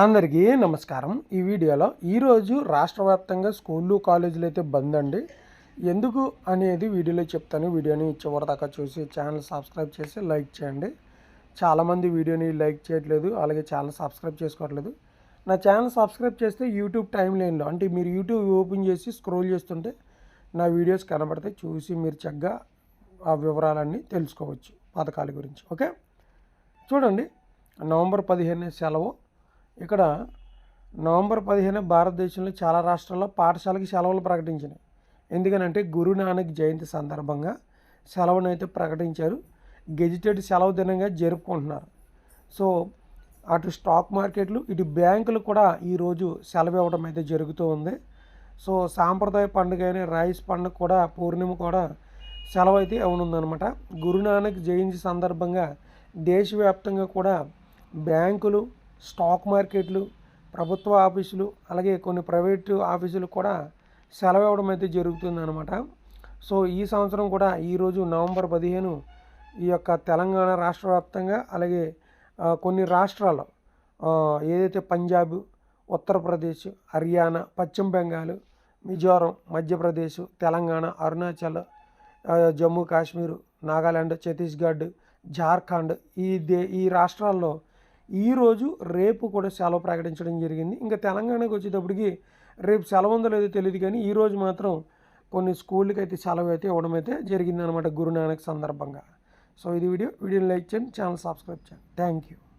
అందరికీ నమస్కారం. ఈ వీడియోలో ఈరోజు రాష్ట్ర వ్యాప్తంగా స్కూళ్ళు కాలేజీలు అయితే బంద్ అండి. ఎందుకు అనేది వీడియోలో చెప్తాను. వీడియోని చివరి దాకా చూసి ఛానల్ సబ్స్క్రైబ్ చేసి లైక్ చేయండి. చాలామంది వీడియోని లైక్ చేయట్లేదు అలాగే ఛానల్ సబ్స్క్రైబ్ చేసుకోవట్లేదు. నా ఛానల్ సబ్స్క్రైబ్ చేస్తే యూట్యూబ్ టైం లైన్లో అంటే మీరు యూట్యూబ్ ఓపెన్ చేసి స్క్రోల్ చేస్తుంటే నా వీడియోస్ కనబడతాయి చూసి మీరు చక్కగా ఆ వివరాలన్నీ తెలుసుకోవచ్చు పథకాల గురించి. ఓకే? చూడండి. నవంబర్ పదిహేను సెలవు. ఇక్కడ నవంబర్ పదిహేను భారతదేశంలో చాలా రాష్ట్రాల్లో పాఠశాలకి సెలవులు ప్రకటించినాయి. ఎందుకనంటే గురునానక్ జయంతి సందర్భంగా సెలవును అయితే ప్రకటించారు. గెజిటెడ్ సెలవు దినంగా జరుపుకుంటున్నారు. సో అటు స్టాక్ మార్కెట్లు ఇటు బ్యాంకులు కూడా ఈరోజు సెలవు ఇవ్వడం అయితే జరుగుతూ ఉంది. సో సాంప్రదాయ పండుగ అయిన రైస్ పండుగ కూడా పూర్ణిమ కూడా సెలవు అయితే అవునుందనమాట గురునానక్ జయంతి సందర్భంగా దేశవ్యాప్తంగా కూడా బ్యాంకులు స్టాక్ మార్కెట్లు ప్రభుత్వ ఆఫీసులు అలాగే కొన్ని ప్రైవేటు ఆఫీసులు కూడా సెలవు ఇవ్వడం అయితే జరుగుతుందన్నమాట. సో ఈ సంవత్సరం కూడా ఈరోజు నవంబర్ పదిహేను ఈ యొక్క తెలంగాణ రాష్ట్ర వ్యాప్తంగా అలాగే కొన్ని రాష్ట్రాలు ఏదైతే పంజాబ్ ఉత్తరప్రదేశ్ హర్యానా పశ్చిమ బెంగాల్ మిజోరం మధ్యప్రదేశ్ తెలంగాణ అరుణాచల్ జమ్మూ కాశ్మీర్ నాగాలాండ్ ఛత్తీస్గఢ్ జార్ఖండ్ ఈ దే ఈ రాష్ట్రాల్లో ఈరోజు రేపు కూడా సెలవు ప్రకటించడం జరిగింది. ఇంకా తెలంగాణకు వచ్చేటప్పటికి రేపు సెలవు ఉందో లేదో తెలియదు కానీ ఈరోజు మాత్రం కొన్ని స్కూళ్ళకి అయితే సెలవు అయితే ఇవ్వడం అయితే జరిగిందనమాట గురునానక్ సందర్భంగా. సో ఇది వీడియో. వీడియోని లైక్ చేయండి ఛానల్ సబ్స్క్రైబ్ చేయండి. Thank you.